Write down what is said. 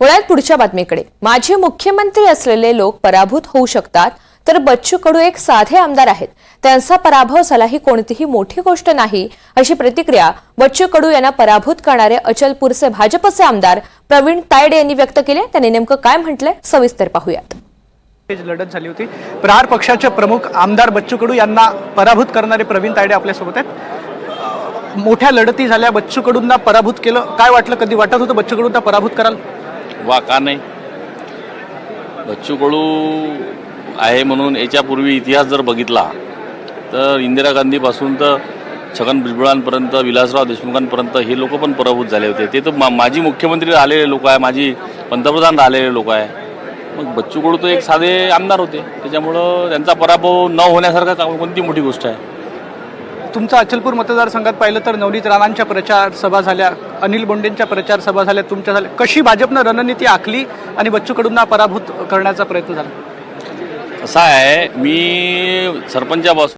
वळ्यात पुढच्या बातमीकडे. माजी मुख्यमंत्री असलेले लोक पराभूत होऊ शकतात तर बच्चू कडू एक साधे आमदार आहेत. त्यांचा पराभव झाला ही कोणतीही मोठी गोष्ट नाही अशी प्रतिक्रिया बच्चू कडू यांना पराभूत करणारे अचलपूरचे भाजपचे आमदार प्रवीण तायडे यांनी व्यक्त केले. त्यांनी नेमकं काय म्हटलंय सविस्तर पाहूयात. लढत झाली होती. प्रहार पक्षाचे प्रमुख आमदार बच्चू कडू यांना पराभूत करणारे प्रवीण तायडे आपल्यासोबत आहेत. मोठ्या लढती झाल्या. बच्चू कडूंना पराभूत केलं. काय वाटलं? कधी वाटत होतं बच्चू कडूंना पराभूत कराल? वा का नाही. बच्चू कडू आहे म्हणून याच्यापूर्वी इतिहास जर बघितला तर इंदिरा गांधीपासून तर छगन भुजबळांपर्यंत विलासराव देशमुखांपर्यंत हे लोक पण पराभूत झाले होते. ते तर मा माजी मुख्यमंत्री राहिलेले लोक आहे माजी पंतप्रधान राहिलेले लोक आहे. मग बच्चू कडू तर एक साधे आमदार होते. त्याच्यामुळं त्यांचा पराभव न होण्यासारखा कोणती मोठी गोष्ट आहे? तुमचा अचलपूर मतदारसंघात पाहिलं तर नवनीत राणांच्या प्रचार सभा झाल्या अनिल बोंडेंच्या प्रचार सभा झाल्या तुमच्या झाल्या. कशी भाजपनं रणनीती आखली आणि बच्चू कडूंना पराभूत करण्याचा प्रयत्न झाला? असं आहे मी सरपंचापासून